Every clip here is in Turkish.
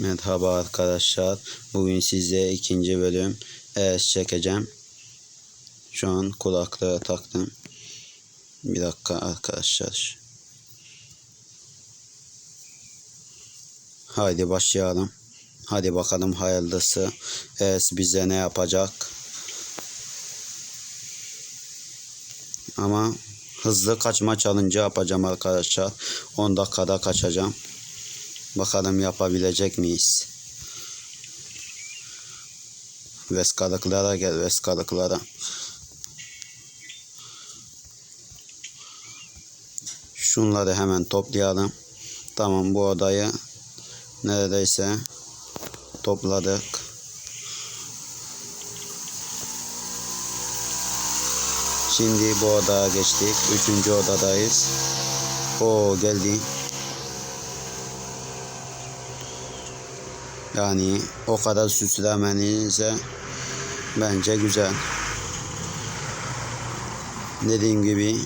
Merhaba arkadaşlar. Bugün size ikinci bölüm ES çekeceğim. Şu an kulaklığı taktım. Bir dakika arkadaşlar. Haydi başlayalım. Hadi bakalım hayırlısı. ES bize ne yapacak? Ama hızlı kaçma challenge yapacağım arkadaşlar. 10 dakikada kaçacağım. Bakalım yapabilecek miyiz? Veskalıklara gel veskalıklara. Şunları hemen toplayalım. Tamam bu odayı neredeyse topladık. Şimdi bu odaya geçtik. Üçüncü odadayız. O geldi. Yani o kadar süslemenize bence güzel. Dediğim gibi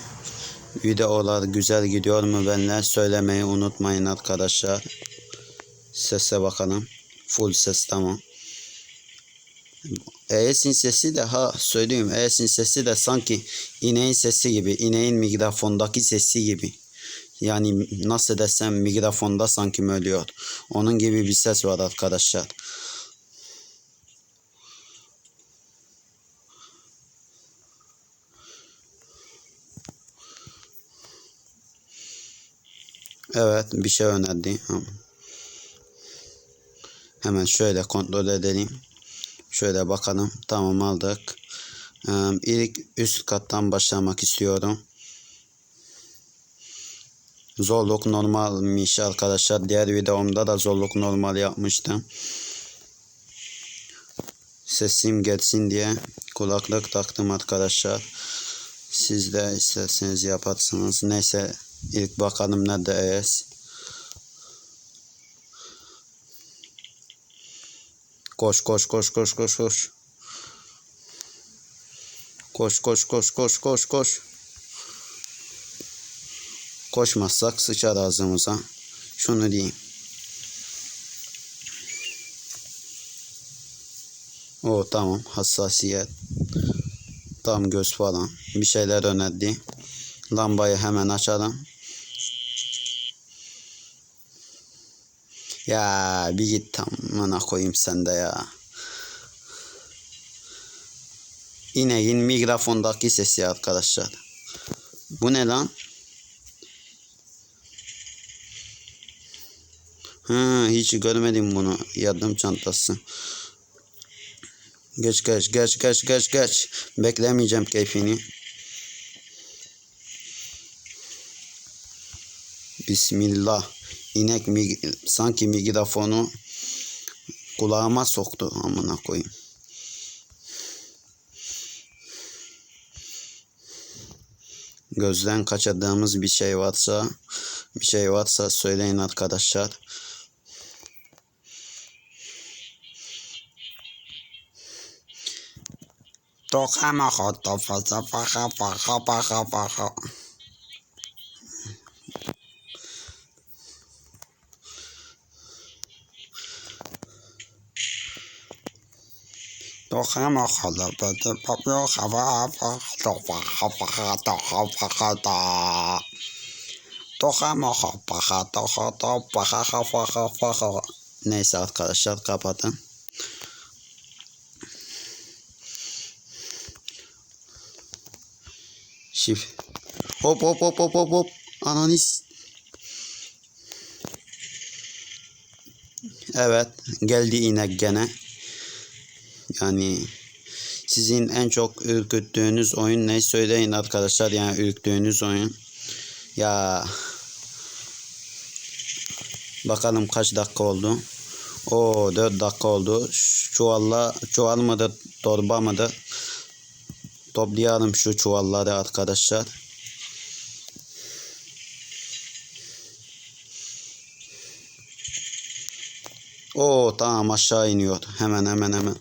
videolar güzel gidiyor mu benler söylemeyi unutmayın arkadaşlar. Sese bakalım. Full ses tamam. ES'in sesi de ha söyleyeyim ES'in sesi de sanki ineğin sesi gibi. ineğin mikrofondaki sesi gibi. Yani nasıl desem mikrofonda sanki ölüyor. Onun gibi bir ses var arkadaşlar. Evet bir şey önerdi. Hemen şöyle kontrol edelim. Şöyle bakalım. Tamam aldık. Ee, ilk üst kattan başlamak istiyorum. Zorluk normalmiş arkadaşlar. Diğer videomda da zorluk normal yapmıştım. Sesim gelsin diye kulaklık taktım arkadaşlar. Siz de isterseniz yaparsınız. Neyse ilk bakalım nerede ES. Koş koş koş koş koş koş. Koş koş koş koş koş koş. Koşmazsak sıçar ağzımıza. Şunu diyeyim. O tamam hassasiyet. Tam göz falan. Bir şeyler önerdi. Lambayı hemen açalım. Ya bir git tamına koyayım sen de ya. İneğin mikrofondaki sesi arkadaşlar. Bu ne lan? Ha, hiç görmedim bunu. Yardım çantası. Geç geç geç geç geç geç. Beklemeyeceğim keyfini. Bismillah. İnek mi sanki mikrofonu kulağıma soktu amına koyayım. Gözden kaçırdığımız bir şey varsa bir şey varsa söyleyin arkadaşlar. ตัข้ามาขอตบฝาซับฝาข้าฝาเข้าฝาเข้าฝาเข้าตัวข้ามาขอตบฝาซับฝาเข้าฝาเข้าฝาตบฝาเข้าฝาเข้าตบเข้าฝาเข้าตาตัวข้ามาขอฝาข้าตบเข้าตบฝาเข้าฝาเข้าฝาเข้าในสักการะสักการะพัฒน์ Şif. Hop hop hop hop hop hop. Ananis. Evet geldi inek gene. Yani sizin en çok ürküttüğünüz oyun ne söyleyin arkadaşlar yani ürktüğünüz oyun. Ya Bakalım kaç dakika oldu. O 4 dakika oldu. Çuvalla çuval mıdır, torba mıdır? Toplayalım şu çuvalları arkadaşlar. O tamam aşağı iniyor. Hemen hemen hemen.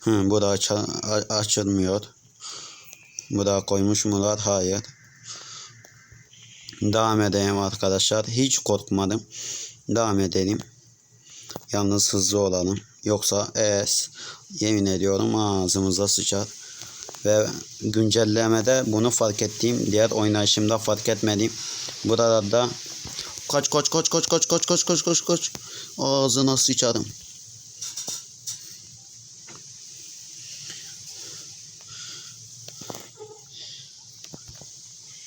Hı, bu da aç açılmıyor. Bu da koymuş mular? Hayır. Devam edeyim arkadaşlar. Hiç korkmadım. Devam edelim. Yalnız hızlı olalım. Yoksa es yemin ediyorum ağzımıza sıçar. Ve güncellemede bunu fark ettiğim diğer oynayışımda fark etmedim. Burada da kaç kaç kaç kaç kaç kaç kaç kaç kaç kaç ağzına sıçarım.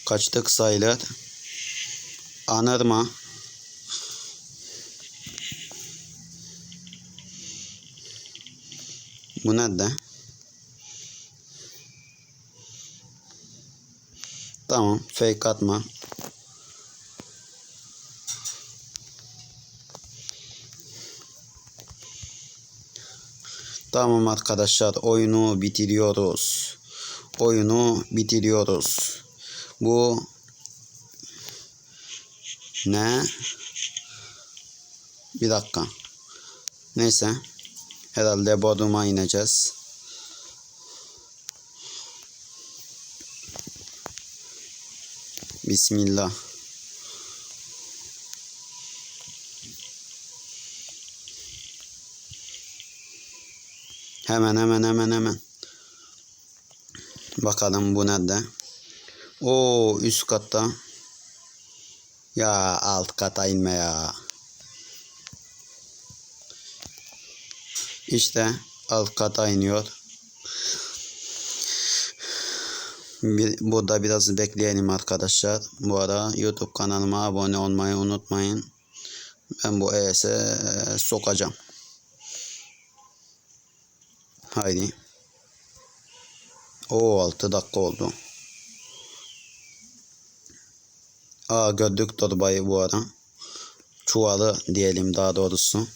Kaçtık sayılır. Anırma. Bu nerede? Tamam. Fake atma. Tamam arkadaşlar. Oyunu bitiriyoruz. Oyunu bitiriyoruz. Bu ne? Bir dakika. Neyse. Herhalde Bodrum'a ineceğiz. Bismillah. Hemen hemen hemen hemen. Bakalım bu nerede? Oo üst katta. Ya alt kata inme ya. İşte alt kata iniyor. Bir, burada biraz bekleyelim arkadaşlar. Bu ara YouTube kanalıma abone olmayı unutmayın. Ben bu ES'e sokacağım. Haydi. O 6 dakika oldu. Aa gördük torbayı bu ara. Çuvalı diyelim daha doğrusu.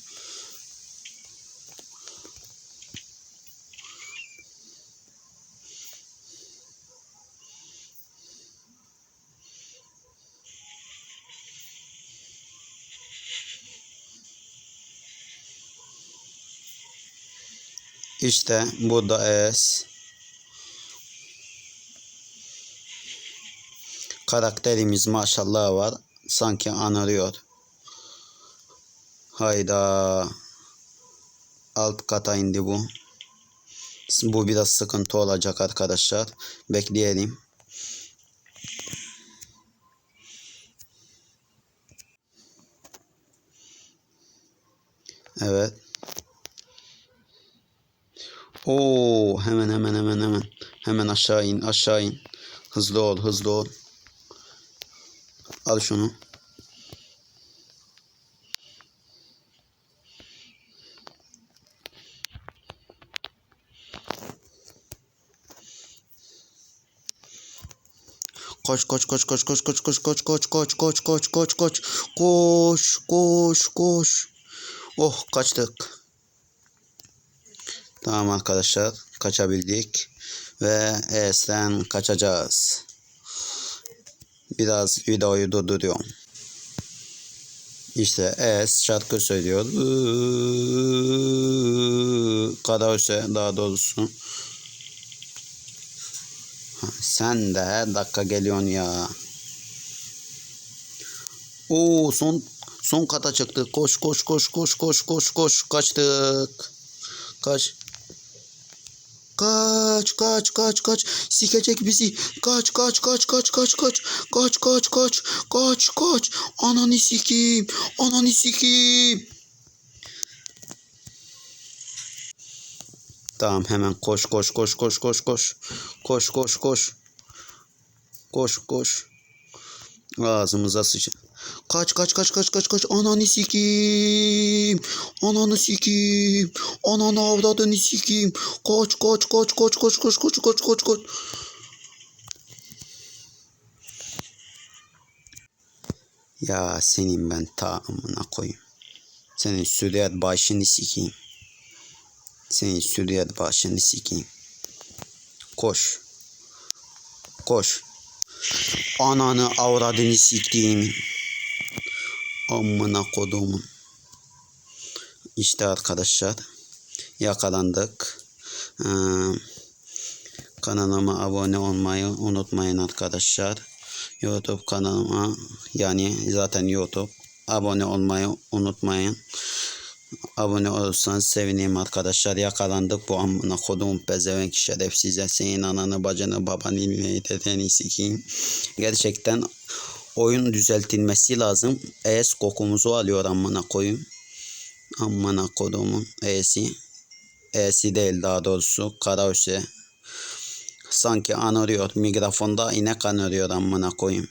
İşte burada es. Karakterimiz maşallah var. Sanki anırıyor. Hayda. Alt kata indi bu. Bu biraz sıkıntı olacak arkadaşlar. Bekleyelim. Evet. Oo, hemen hemen hemen hemen. Hemen aşağı in, aşağı in. Hızlı ol, hızlı ol. Al şunu. Koş koş koş koş koş koş koş koş koş koş koş koş koş koş koş koş koş Oh kaçtık. Tamam arkadaşlar kaçabildik ve E'den kaçacağız. Biraz videoyu durduruyorum. İşte Es şarkı söylüyor. Karaoke daha doğrusu. Sen de dakika geliyorsun ya. Oo son son kata çıktık. Koş koş koş koş koş koş koş kaçtık. Kaç. Kaç kaç kaç kaç. Sikecek bizi. Kaç kaç kaç kaç kaç kaç. Kaç kaç kaç kaç kaç. Ananı sikeyim. Ananı sikeyim. Tamam hemen koş koş koş koş koş koş. Koş koş koş. Koş koş. Ağzımıza sıçın. Kaç kaç kaç kaç kaç kaç ananı sikeyim ananı sikeyim ananı avradını sikeyim kaç kaç kaç kaç kaç kaç kaç kaç kaç kaç Ya senin ben ta amına koyayım. Senin süriyet başını sikeyim. Senin süriyet başını sikeyim. Koş. Koş. Ananı avradını siktiğim. Amına kodumun. İşte arkadaşlar. Yakalandık. Ee, kanalıma abone olmayı unutmayın arkadaşlar. YouTube kanalıma yani zaten YouTube abone olmayı unutmayın. Abone olursanız sevinirim arkadaşlar. Yakalandık bu amına koduğum pezevenk şerefsize. Senin ananı bacını babanı ilmeği dedeni sikeyim. Gerçekten oyun düzeltilmesi lazım. Es kokumuzu alıyor amına koyayım. Amına koduğumun E'si. E'si değil daha doğrusu. Kara Sanki anırıyor. Mikrofonda inek anırıyor amına koyayım.